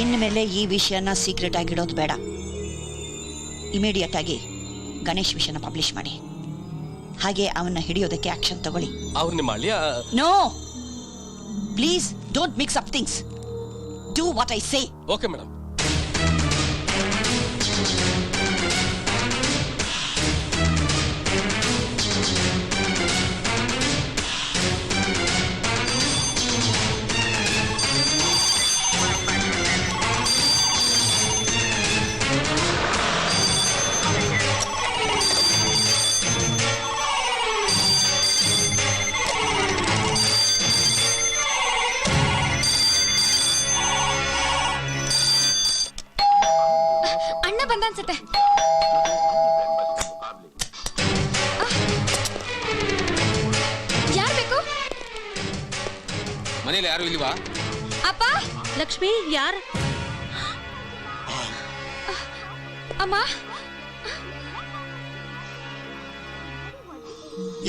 ಇನ್ಮೇಲೆ ಈ ವಿಷಯನ ಸೀಕ್ರೆಟ್ ಆಗಿಡೋದು ಬೇಡ. ಇಮಿಡಿಯೇಟ್ ಆಗಿ ಗಣೇಶ್ ವಿಷಯನ ಪಬ್ಲಿಷ್ ಮಾಡಿ. ಹಾಗೆ ಅವನ್ನ ಹಿಡಿಯೋದಕ್ಕೆ ಆಕ್ಷನ್ ತಗೊಳ್ಳಿ. ಅವ್ರು ನಿಮ್ಮ ಅಳಿಯ? No please don't mix up things do what I say okay madam ಮನೇಲಿ ಯಾರು ಇಲ್ವಾ? ಅಪ್ಪ ಲಕ್ಷ್ಮಿ ಯಾರ್? ಅಮ್ಮ.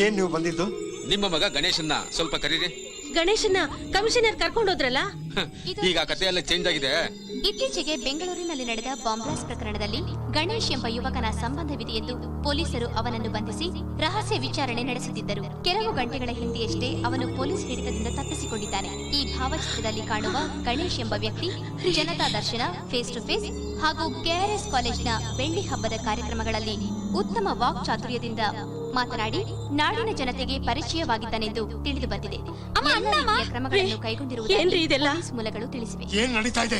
ಏನ್ ನೀವು ಬಂದಿದ್ದು? ನಿಮ್ಮ ಮಗ ಗಣೇಶನ್ನ ಸ್ವಲ್ಪ ಕರೀರಿ. ಗಣೇಶನ್ನ ಕಮಿಷನರ್ ಕರ್ಕೊಂಡೋದ್ರಲ್ಲ ಈಗ ಕಥೆ ಎಲ್ಲ ಚೇಂಜ್ ಆಗಿದೆ. ಇತ್ತೀಚೆಗೆ ಬೆಂಗಳೂರಿನಲ್ಲಿ ನಡೆದ ಬಾಂಬ್ ಬ್ಲಾಸ್ಟ್ ಪ್ರಕರಣದಲ್ಲಿ ಗಣೇಶ್ ಎಂಬ ಯುವಕನ ಸಂಬಂಧವಿದೆ ಎಂದು ಪೊಲೀಸರು ಅವನನ್ನು ಬಂಧಿಸಿ ರಹಸ್ಯ ವಿಚಾರಣೆ ನಡೆಸುತ್ತಿದ್ದರು. ಕೆಲವು ಗಂಟೆಗಳ ಹಿಂದೆಯಷ್ಟೇ ಅವನು ಪೊಲೀಸ್ ಹಿಡಿತದಿಂದ ತಪ್ಪಿಸಿಕೊಂಡಿದ್ದಾನೆ. ಈ ಭಾವಚಿತ್ರದಲ್ಲಿ ಕಾಣುವ ಗಣೇಶ್ ಎಂಬ ವ್ಯಕ್ತಿ Janata Darshan face to face ಹಾಗೂ ಕೆಆರ್ಎಸ್ ಕಾಲೇಜ್ನ ಬೆಳ್ಳಿ ಹಬ್ಬದ ಕಾರ್ಯಕ್ರಮಗಳಲ್ಲಿ ಉತ್ತಮ ವಾಕ್ ಚಾತುರ್ಯದಿಂದ ಮಾತನಾಡಿ ನಾಡಿನ ಜನತೆಗೆ ಪರಿಚಯವಾಗಿದ್ದಾನೆಂದು ತಿಳಿದು ಬಂದಿದೆ. ಕ್ರಮಗಳನ್ನು ಏನ್ರಿ ಕೈಗೊಂಡಿರುವುದಾಗಿ ಮೂಲಗಳು ತಿಳಿಸಿವೆ. ಏನ್ ನಡೀತಾ ಇದೆ?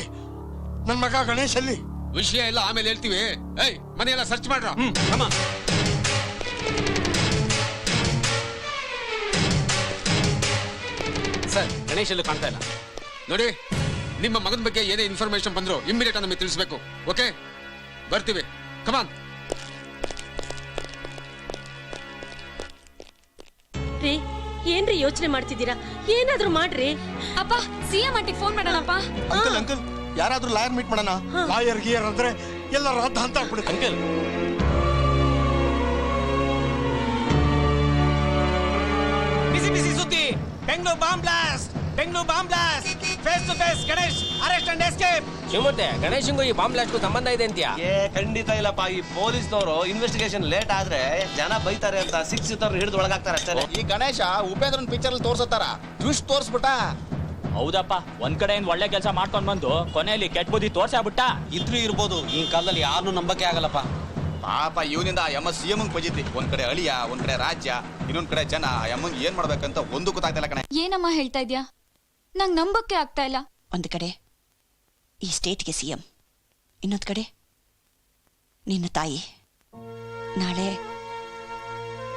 ನನ್ ಮಗ ಗಣೇಶ್ ಅಲ್ಲಿ. ವಿಷಯ ಎಲ್ಲ ಆಮೇಲೆ ಹೇಳ್ತೀವಿ. ಏಯ್ ಮನೆಯೆಲ್ಲ ಸರ್ಚ್ ಮಾಡ್ರ? ಸರ್ ಗಣೇಶ್ ಎಲ್ಲೂ ಕಾಣ್ತಾ ಇಲ್ಲ. ನೋಡಿ ನಿಮ್ಮ ಮಗನ ಬಗ್ಗೆ ಏನೇ ಇನ್ಫಾರ್ಮೇಶನ್ ಬಂದ್ರು ಇಮ್ಮಿಡಿಯೇಟ್ ನಮಗೆ ತಿಳಿಸ್ಬೇಕು. ಓಕೆ ಬರ್ತೀವಿ. ಕಮಾನ್ ರೀ ಏನ್ರಿ ಯೋಚನೆ ಮಾಡ್ತಿದ್ದೀರಾ? ಏನಾದ್ರೂ ಮಾಡ್ರಿ. ಅಪ್ಪ ಸಿಎಂ ಆಂಟಿಗೆ ಫೋನ್ ಮಾಡೋಣಪ್ಪ. ಅಂಕಲ್ ಅಂಕಲ್ ಯಾರಾದ್ರೂ ಲಾಯರ್ ಮೀಟ್ ಮಾಡೋಣ? ಲಾಯರ್ ಗಿಯರ್ ಅಂದ್ರೆ ಎಲ್ಲ ರದ್ದ ಅಂತ ಆಗ್ಬಿಡುತ್ತೆ. ಅಂಕಲ್. ಬಿಸಿ ಬಿಸಿ ಸುದ್ದಿ Bengaluru bomb blast. Bengaluru bomb blast. Face to face Ganesh arrest and escape Shivamurthy ಗಣೇಶಂಗೂ ಈ ಬಾಂಬ್ ಬ್ಲಾಸ್ಟ್ಗೂ ಸಂಬಂಧ ಇದೆ ಅಂತ್ಯ? ಏ ಖಂಡಿತ ಇಲ್ಲಪ್ಪ. ಈ ಪೊಲೀಸ್ನವರು ಇನ್ವೆಸ್ಟಿಗೇಷನ್ ಲೇಟ್ ಆದ್ರೆ ಜನ ಬೈತಾರೆ ಅಂತ ಸಿಕ್ಸ್ ಹಿಡಿದು ಒಳಗಾಗ್ತಾರೆ ಅಷ್ಟೇ ಈ ಗಣೇಶ ಉಪೇಂದ್ರನ್ ಪಿಕ್ಚರ್ ಅಲ್ಲಿ ತೋರ್ಸತ್ತಾರ? ಟ್ವಿಸ್ಟ್ ತೋರ್ಸ್ಬಿಟ್ಟ. ಹೌದಪ್ಪ ಒಂದ್ ಕಡೆಯಿಂದ ಒಳ್ಳೆ ಕೆಲಸ ಮಾಡ್ಕೊಂಡ್ ಬಂದು ಕೊನೆಯಲ್ಲಿ ಕೆಟ್ಟ ಬುದ್ಧಿ ತೋರ್ಸಾಬಿಟ್ಟ ಇದ್ರೂ ಇರ್ಬೋದು ಈ ಕಾಲದಲ್ಲಿ ಯಾರನ್ನೂ ನಂಬಕ್ಕೆ ಆಗಲ್ಲಪ್ಪ. ಪಾಪ ಇವನಿಂದ ಯಮ್ಮ ಸಿ ಎಂ ಪಜಿತಿ ಒಂದ್ ಕಡೆ ಅಳಿಯ ಒಂದ್ ಕಡೆ ರಾಜ್ಯ ಇನ್ನೊಂದ್ ಕಡೆ ಜನ. ಯಮ್ಮನ್ ಏನ್ ಮಾಡ್ಬೇಕಂತ ಒಂದು ಗೊತ್ತಾಗ್ತಿಲ್ಲ ಕಣೆ. ಏನಮ್ಮ ಹೇಳ್ತಾ ಇದ್ಯಾ? ನಂಗ್ ನಂಬಕ್ಕೆ ಆಗ್ತಾ ಇಲ್ಲ. ಒಂದ್ ಕಡೆ ಈ ಸ್ಟೇಟ್ಗೆ ಸಿ ಎಂ ಇನ್ನೊಂದು ಕಡೆ ನಿನ್ನ ತಾಯಿ. ನಾಳೆ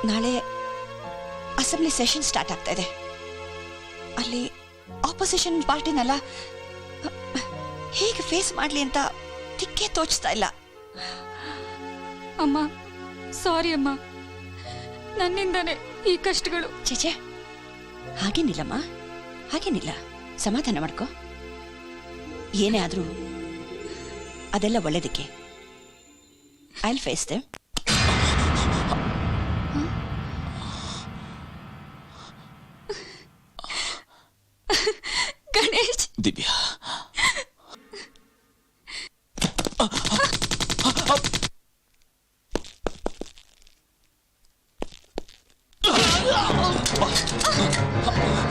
ನಾಳೆ ಅಸೆಂಬ್ಲಿ ಸೆಷನ್ ಸ್ಟಾರ್ಟ್ ಆಗ್ತಾ ಇದೆ. ಅಲ್ಲಿ ಆಪೋಸಿಷನ್ ಪಾರ್ಟಿನಲ್ಲ ಹೇಗೆ ಫೇಸ್ ಮಾಡಲಿ ಅಂತ ದಿಕ್ಕೇ ತೋಚ್ತಾ ಇಲ್ಲ. ಅಮ್ಮ ಸಾರಿ ಅಮ್ಮ. ನನ್ನಿಂದಾನೆ ಈ ಕಷ್ಟಗಳು. ಚೇಚೆ ಹಾಗೇನಿಲ್ಲಮ್ಮ. ಹಾಗೇನಿಲ್ಲ. ಸಮಾಧಾನ ಮಾಡ್ಕೋ. ಏನೇ ಆದರೂ ಅದೆಲ್ಲ ಒಳ್ಳೇದಕ್ಕೆ. I face they 으아! 으아! 으아! 으아!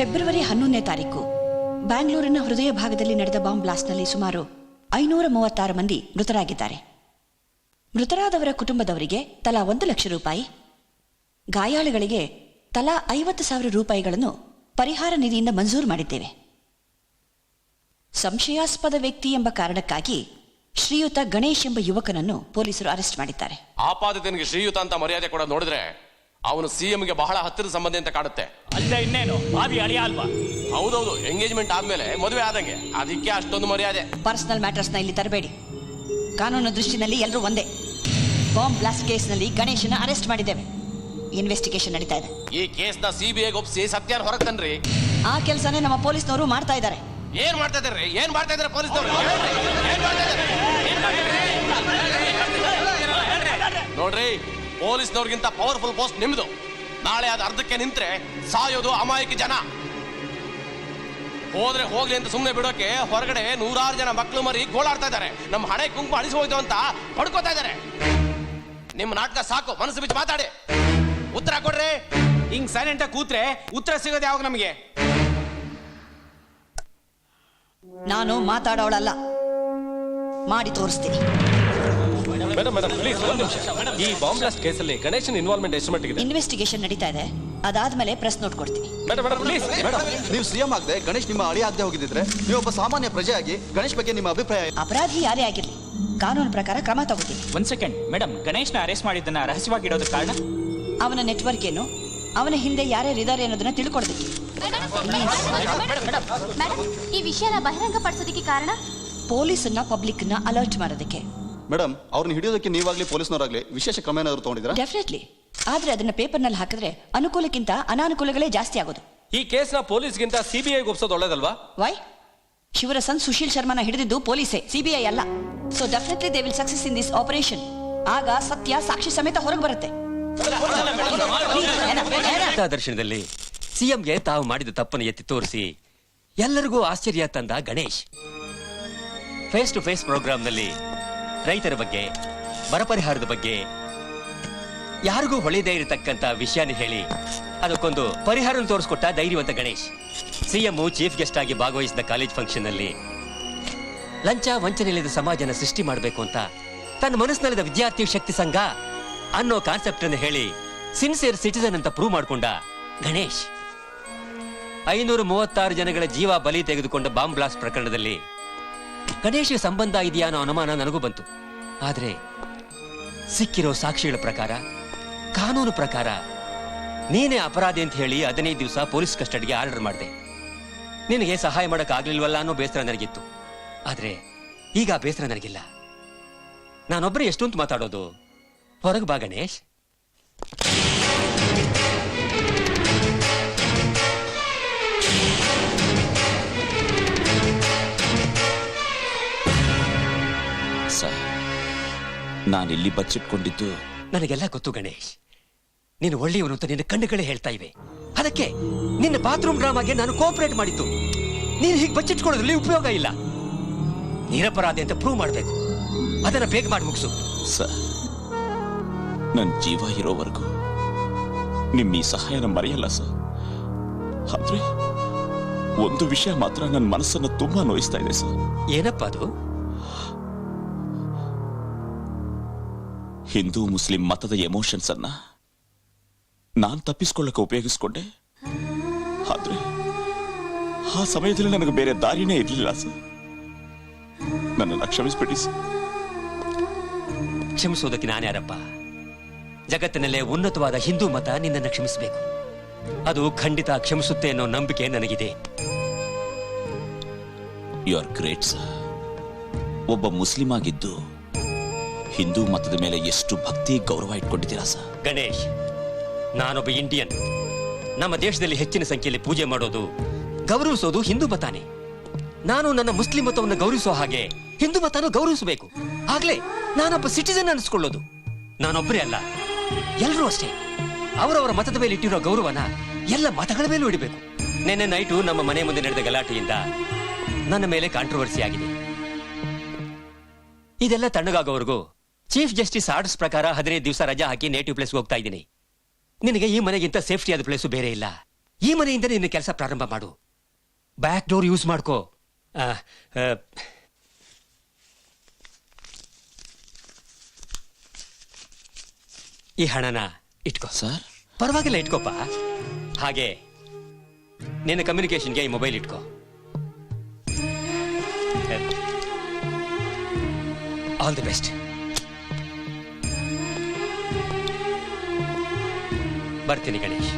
ಫೆಬ್ರವರಿ ಹನ್ನೊಂದನೇ ತಾರೀಕು. ಬ್ಯಾಂಗ್ಳೂರಿನ ಹೃದಯ ಭಾಗದಲ್ಲಿ ನಡೆದ ಬಾಂಬ್ ಬ್ಲಾಸ್ಟ್ನಲ್ಲಿ ಸುಮಾರು ಐನೂರ ಮೂವತ್ತಾರು ಮಂದಿ ಮೃತರಾಗಿದ್ದಾರೆ. ಮೃತರಾದವರ ಕುಟುಂಬದವರಿಗೆ ತಲಾ ಒಂದು ಲಕ್ಷ ರೂಪಾಯಿ. ಗಾಯಾಳುಗಳಿಗೆ ತಲಾ ಐವತ್ತು ಸಾವಿರ ರೂಪಾಯಿಗಳನ್ನು ಪರಿಹಾರ ನಿಧಿಯಿಂದ ಮಂಜೂರು ಮಾಡಿದ್ದೇವೆ. ಸಂಶಯಾಸ್ಪದ ವ್ಯಕ್ತಿ ಎಂಬ ಕಾರಣಕ್ಕಾಗಿ ಶ್ರೀಯುತ ಗಣೇಶ್ ಎಂಬ ಯುವಕನನ್ನು ಪೊಲೀಸರು ಅರೆಸ್ಟ್ ಮಾಡಿದ್ದಾರೆ. ಆಪಾದಿತನಿಗೆ ಶ್ರೀಯುತ ಅಂತ ಮರ್ಯಾದೆ ಕೂಡ ನೋಡಿದ್ರೆ ಅವನು ಸಿಎಂಗೆ ಬಹಳ ಹತ್ತಿರದ ಸಂಬಂಧ ಅಂತ ಕಾಡುತ್ತೆ ಅಲ್ಲ ಇನ್ನೇನು ಭಾವಿ ಅಳಿಯ ಅಲ್ವಾ ಹೌದೌದು ಎಂಗೇಜ್ಮೆಂಟ್ ಆದ್ಮೇಲೆ ಮದುವೆ ಆದಂಗೆ ಅದಕ್ಕೆ ಅಷ್ಟೊಂದು ಮರ್ಯಾದೆ ಪರ್ಸನಲ್ ಮ್ಯಾಟರ್ಸ್ನ ಇಲ್ಲಿ ತರಬೇಡಿ ಕಾನೂನು ದೃಷ್ಟಿನಲ್ಲಿ ಎಲ್ಲರೂ ಒಂದೇ ಬಾಂಬ್ ಬ್ಲಾಸ್ಟ್ ಕೇಸ್ನಲ್ಲಿ ಗಣೇಶನ ಅರೆಸ್ಟ್ ಮಾಡಿದ್ದೇವೆ ಇನ್ವೆಸ್ಟಿಗೇಷನ್ ನಡೀತಾ ಇದೆ ಈ ಕೇಸ್ನ ಸಿಬಿಐ ಒಪ್ಸಿ ಸತ್ಯಾನ ಹೊರಗೆ ತನ್ರಿ ಆ ಕೆಲಸನೇ ನಮ್ಮ ಪೊಲೀಸ್ನವರು ಮಾಡ್ತಾ ಇದ್ದಾರೆ ಏನ್ ಮಾಡ್ತಾ ಇದಾರೆ ಏನ್ ಮಾಡ್ತಾ ಇದಾರೆ ಪೊಲೀಸ್ನವರು ನೋಡ್ರಿ ಪೊಲೀಸ್ನವ್ರಿಗಿಂತ ಪವರ್ಫುಲ್ ಪೋಸ್ಟ್ ನಿಮ್ದು. ನಾಳೆ ಅದು ಅರ್ಧಕ್ಕೆ ನಿಂತ್ರೆ ಸಾಯೋದು ಅಮಾಯಕ ಜನ. ಹೋದ್ರೆ ಹೋಗ್ಲಿ ಅಂತ ಸುಮ್ಮನೆ ಬಿಡೋಕೆ ಹೊರಗಡೆ ನೂರಾರು ಜನ ಮಕ್ಕಳು ಮರಿ ಗೋಳಾಡ್ತಾ ಇದ್ದಾರೆ. ನಮ್ಮ ಹಣೆ ಕುಂಕುಮ ಅಳಿಸಿ ಹೋಯ್ತು ಅಂತ ಪಡ್ಕೋತಾ ಇದ್ದಾರೆ. ನಿಮ್ಮ ನಾಟಕ ಸಾಕು, ಮನಸ್ಸು ಬಿಚ್ಚಿ ಮಾತಾಡಿ. ಉತ್ತರ ಕೊಡ್ರಿ. ಹಿಂಗ್ ಸೈಲೆಂಟ್ ಕೂತ್ರೆ ಉತ್ತರ ಸಿಗೋದು ಯಾವಾಗ ನಮಗೆ? ನಾನು ಮಾತಾಡೋಳಲ್ಲ. ಮಾಡಿ ತೋರಿಸ್ತೀನಿ. ಮೇಡಮ್ ಮೇಡಮ್ ಪ್ಲೀಸ್ ಒಂದು ನಿಮಿಷ ಈ ಬಾಂಬ್ ಬ್ಲಾಸ್ಟ್ ಕೇಸಲ್ಲಿ ಗಣೇಶನ್ ಇನ್ವಾಲ್ವ್ಮೆಂಟ್ ಎಷ್ಟು ಮಟ್ಟಿಗೆ ಇನ್ವೆಸ್ಟಿಗೇಷನ್ ನಡೀತಾ ಇದೆ. ಅದಾದ್ಮೇಲೆ ಪ್ರೆಸ್ ನೋಟ್ ಕೊಡ್ತೀನಿ. ಮೇಡಮ್ ಮೇಡಮ್ ಪ್ಲೀಸ್ ಮೇಡಮ್ ನೀವು ಸಿಎಂ ಆಗದೆ ಗಣೇಶ್ ನಿಮ್ಮ ಅಳಿ ಆಗದೆ ನೀವು ಒಬ್ಬ ಸಾಮಾನ್ಯ ಪ್ರಜೆಯಾಗಿ ಗಣೇಶ್ ಬಗ್ಗೆ ನಿಮ್ಮ ಅಭಿಪ್ರಾಯ ಏನು? ಅಪರಾಧಿ ಯಾರೇ ಆಗಿರ್ಲಿ ಕಾನೂನು ಪ್ರಕಾರ ಕ್ರಮ ತಗೋತೀನಿ. ಒಂದ್ ಸೆಕೆಂಡ್ ಮೇಡಮ್ ಗಣೇಶ್ನ ಅರೆಸ್ಟ್ ಮಾಡಿದ್ದನ್ನ ರಹಸ್ಯವಾಗಿ ಇಡೋದ್ರ ಕಾರಣ? ಅವನ ನೆಟ್ವರ್ಕ್ ಏನು? ಅವನ ಹಿಂದೆ ಯಾರ್ಯಾರಿದ್ದಾರೆ ಅನ್ನೋದನ್ನ ತಿಳ್ಕೊಡ್ಬೇಕು. ಮೇಡಮ್ ಈ ವಿಷಯನ ಬಹಿರಂಗಪಡಿಸೋದಕ್ಕೆ ಕಾರಣ? ಪೊಲೀಸನ್ನ ಪಬ್ಲಿಕ್ನ ಅಲರ್ಟ್ ಮಾಡೋದಕ್ಕೆ ಮೇಡಮ್ ಅವ್ರನ್ನ ಹಿಡಿಯೋದಕ್ಕೆ ನೀವಾಗ್ಲಿ ಪೊಲೀಸ್ನವರಾಗ್ಲಿ ವಿಶೇಷ ಕ್ರಮ ಏನಾದ್ರು ತಗೊಂಡಿದ್ರಾ ಡೆಫಿನೆಟ್ಲಿ ಆದ್ರೆ ಅದನ್ನ ಪೇಪರ್ನಲ್ಲಿ ಹಾಕಿದ್ರೆ ಅನುಕೂಲಕ್ಕಿಂತ ಅನಾನುಕೂಲಗಳೇ ಜಾಸ್ತಿ ಆಗೋದು. ಈ ಕೇಸ್ನ ಪೊಲೀಸ್ಗಿಂತ ಸಿಬಿಐ ಒಪ್ಸೋದು ಒಳ್ಳೇದಲ್ವಾ? ವೈ ಶಿವರ ಸನ್ ಸುಶೀಲ್ ಶರ್ಮನ ಹಿಡಿದಿದ್ದು ಪೊಲೀಸೇ ಸಿಬಿಐ ಅಲ್ಲ. So definitely they will success in this operation ಆಗ ಸತ್ಯ ಸಾಕ್ಷಿ ಸಮೇತ ಹೊರಗೆ ಬರುತ್ತೆ. ದರ್ಶನದಲ್ಲಿ ಸಿಎಂಗೆ ತಾವು ಮಾಡಿದ ತಪ್ಪನ್ನು ಎತ್ತಿ ತೋರಿಸಿ ಎಲ್ಲರಿಗೂ ಆಶ್ಚರ್ಯ ತಂದ ಗಣೇಶ್. ಫೇಸ್ ಟು ಫೇಸ್ ಪ್ರೋಗ್ರಾಂನಲ್ಲಿ ರೈತರ ಬಗ್ಗೆ ಬರ ಪರಿಹಾರದ ಬಗ್ಗೆ, ಯಾರಿಗೂ ಹೊಳಿದೇ ಇರತಕ್ಕಂತ ವಿಷಯನ ಹೇಳಿ, ಅದಕ್ಕೊಂದು ಪರಿಹಾರ ತೋರಿಸ್ಕೊಟ್ಟ ಧೈರ್ಯವಂತ ಗಣೇಶ್. ಸಿಎಂ ಚೀಫ್ ಗೆಸ್ಟ್ ಆಗಿ ಭಾಗವಹಿಸಿದ ಕಾಲೇಜ್ ಫಂಕ್ಷನ್ ಅಲ್ಲಿ ಲಂಚ ವಂಚನೆ ಇಲ್ಲದ ಸಮಾಜನ ಸೃಷ್ಟಿ ಮಾಡಬೇಕು ಅಂತ ತನ್ನ ಮನಸ್ಸಿನಲ್ಲಿದ್ದ ವಿದ್ಯಾರ್ಥಿ ಶಕ್ತಿ ಸಂಘ ಅನ್ನೋ ಕಾನ್ಸೆಪ್ಟ್ ಅನ್ನು ಹೇಳಿ ಸಿನ್ಸಿಯರ್ ಸಿಟಿಸನ್ ಅಂತ ಪ್ರೂವ್ ಮಾಡಿಕೊಂಡ ಗಣೇಶ್. ಐನೂರ ಮೂವತ್ತಾರು ಜನಗಳ ಜೀವ ಬಲಿ ತೆಗೆದುಕೊಂಡ ಬಾಂಬ್ ಬ್ಲಾಸ್ಟ್ ಪ್ರಕರಣದಲ್ಲಿ ಗಣೇಶ್ ಸಂಬಂಧ ಇದೆಯಾ ಅನ್ನೋ ಅನುಮಾನ ನನಗೂ ಬಂತು. ಆದ್ರೆ ಸಿಕ್ಕಿರೋ ಸಾಕ್ಷಿಗಳ ಪ್ರಕಾರ, ಕಾನೂನು ಪ್ರಕಾರ ನೀನೇ ಅಪರಾಧಿ ಅಂತ ಹೇಳಿ ಹದಿನೈದು ದಿವಸ ಪೊಲೀಸ್ ಕಸ್ಟಡಿಗೆ ಆರ್ಡರ್ ಮಾಡಿದೆ. ನಿನಗೆ ಸಹಾಯ ಮಾಡಕ್ ಆಗ್ಲಿಲ್ವಲ್ಲ ಅನ್ನೋ ಬೇಸರ ನನಗಿತ್ತು. ಆದ್ರೆ ಈಗ ಬೇಸರ ನನಗಿಲ್ಲ. ನಾನೊಬ್ಬರೇ ಎಷ್ಟೊಂದು ಮಾತಾಡೋದು? ಹೊರಗೆ ಬಾ ಗಣೇಶ್. ನಾನಿಲ್ಲಿ ಬಚ್ಚಿಟ್ಕೊಂಡಿದ್ದು. ನನಗೆಲ್ಲ ಗೊತ್ತು ಗಣೇಶ್. ನೀನು ಒಳ್ಳೆಯವನು ಅಂತ ನಿನ್ನ ಕಣ್ಣುಗಳೇ ಹೇಳ್ತಾ ಇವೆ. ಅದಕ್ಕೆ ನಿನ್ನ ಬಾತ್ರೂಮ್ ಡ್ರಾಮಾಗೆ ನಾನು ಕೋಆಪರೇಟ್ ಮಾಡಿದ್ದು. ನೀನು ಹೀಗೆ ಬಚ್ಚಿಟ್ಕೊಳ್ಳೋದ್ರಲ್ಲಿ ಉಪಯೋಗ ಇಲ್ಲ. ನಿರಪರಾಧಿ ಅಂತ ಪ್ರೂವ್ ಮಾಡಬೇಕು. ಅದನ್ನ ಬೇಗ ಮಾಡಿ ಮುಗಿಸು. ಸರ್ ನನ್ನ ಜೀವ ಇರೋವರೆಗೂ ನಿಮ್ಮ ಈ ಸಹಾಯನ ಮರೆಯಲ್ಲ ಸರ್. ಆದ್ರೆ ಒಂದು ವಿಷಯ ಮಾತ್ರ ನನ್ನ ಮನಸ್ಸನ್ನು ತುಂಬಾ ನೋಯಿಸ್ತಾ ಇದೆ ಸರ್. ಏನಪ್ಪ ಅದು? ಹಿಂದೂ ಮುಸ್ಲಿಂ ಮತದ ಎಮೋಷನ್ಸ್ ಅನ್ನ ನಾನು ತಪ್ಪಿಸ್ಕೊಳ್ಳಕ್ಕೆ ಉಪಯೋಗಿಸ್ಕೊಂಡೆ. ಆದ್ರೆ ಆ ಸಮಯದಲ್ಲಿ ನನಗೆ ಬೇರೆ ದಾರಿನೇ ಇರಲಿಲ್ಲ ಸರ್. ನನ್ನನ್ನು ಕ್ಷಮಿಸ್ಬಿಡಿ ಸರ್. ಕ್ಷಮಿಸೋದಕ್ಕೆ ನಾನ್ಯಾರಪ್ಪ ಜಗತ್ತಿನಲ್ಲೇ ಉನ್ನತವಾದ ಹಿಂದೂ ಮತ ನಿನ್ನನ್ನು ಕ್ಷಮಿಸಬೇಕು. ಅದು ಖಂಡಿತ ಕ್ಷಮಿಸುತ್ತೆ ಅನ್ನೋ ನಂಬಿಕೆ ನನಗಿದೆ. ಯು ಆರ್ ಗ್ರೇಟ್ ಸರ್ ಒಬ್ಬ ಮುಸ್ಲಿಂ ಆಗಿದ್ದು ಹಿಂದೂ ಮತದ ಮೇಲೆ ಎಷ್ಟು ಭಕ್ತಿ, ಗೌರವ ಇಟ್ಕೊಂಡಿದ್ದೀರಾ ಸರ್? ಗಣೇಶ್, ನಾನೊಬ್ಬ ಇಂಡಿಯನ್. ನಮ್ಮ ದೇಶದಲ್ಲಿ ಹೆಚ್ಚಿನ ಸಂಖ್ಯೆಯಲ್ಲಿ ಪೂಜೆ ಮಾಡೋದು, ಗೌರವಿಸೋದು ಹಿಂದೂ ಮತಾನೆ. ನಾನು ನನ್ನ ಮುಸ್ಲಿಂ ಮತವನ್ನು ಗೌರವಿಸೋ ಹಾಗೆ ಹಿಂದೂ ಮತನ ಗೌರವಿಸಬೇಕು. ಆಗ್ಲೇ ನಾನೊಬ್ಬ ಸಿಟಿಸನ್ ಅನಿಸ್ಕೊಳ್ಳೋದು ನಾನೊಬ್ಬರೇ ಅಲ್ಲ ಎಲ್ಲರೂ ಅಷ್ಟೇ. ಅವರವರ ಮತದ ಮೇಲೆ ಇಟ್ಟಿರೋ ಗೌರವನ ಎಲ್ಲ ಮತಗಳ ಮೇಲೂ ಇಡಬೇಕು. ನಿನ್ನೆ ನೈಟು ನಮ್ಮ ಮನೆ ಮುಂದೆ ನಡೆದ ಗಲಾಟೆಯಿಂದ ನನ್ನ ಮೇಲೆ ಕಾಂಟ್ರವರ್ಸಿ ಆಗಿದೆ. ಇದೆಲ್ಲ ತಣ್ಣಗಾಗೋವರೆಗೂ ಚೀಫ್ ಜಸ್ಟಿಸ್ ಆರ್ಡರ್ಸ್ ಪ್ರಕಾರ ಹದಿನೈದು ದಿವಸ ರಜಾ ಹಾಕಿ ನೇಟಿವ್ ಪ್ಲೇಸ್ಗೆ ಹೋಗ್ತಾ ಇದ್ದೀನಿ. ನಿನಗೆ ಈ ಮನೆಗಿಂತ ಸೇಫ್ಟಿ ಆದ ಪ್ಲೇಸು ಬೇರೆ ಇಲ್ಲ. ಈ ಮನೆಯಿಂದ ನಿನ್ನ ಕೆಲಸ ಪ್ರಾರಂಭ ಮಾಡು. ಬ್ಯಾಕ್ ಡೋರ್ ಯೂಸ್ ಮಾಡ್ಕೋ. ಆ, ಆ, ಈ ಹಣನ ಇಟ್ಕೋ. ಸರ್ ಪರವಾಗಿಲ್ಲ ಇಟ್ಕೋಪ್ಪ ಹಾಗೆ ನಿನ್ನ ಕಮ್ಯುನಿಕೇಶನ್ಗೆ ಈ ಮೊಬೈಲ್ ಇಟ್ಕೋ. ಆಲ್ ದಿ ಬೆಸ್ಟ್ ಬರ್ತೀನಿ ಗಣೇಶ್.